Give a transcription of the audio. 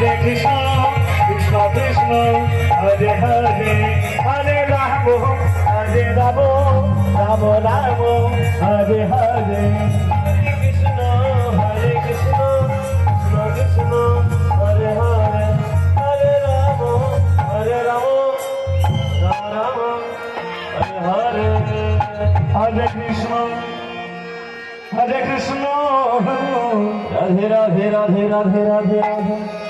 Hare Krishna, Krishna Krishna, Hare Hare, Hare Rama, Hare Rama, Rama Rama, Hare Hare. Hare Krishna, Hare Krishna, Krishna Krishna, Hare Hare, Hare Rama, Hare Rama, Rama Rama, Hare Hare. Hare Krishna, Hare Krishna, Radhe Radhe Radhe Radhe Radhe Radhe.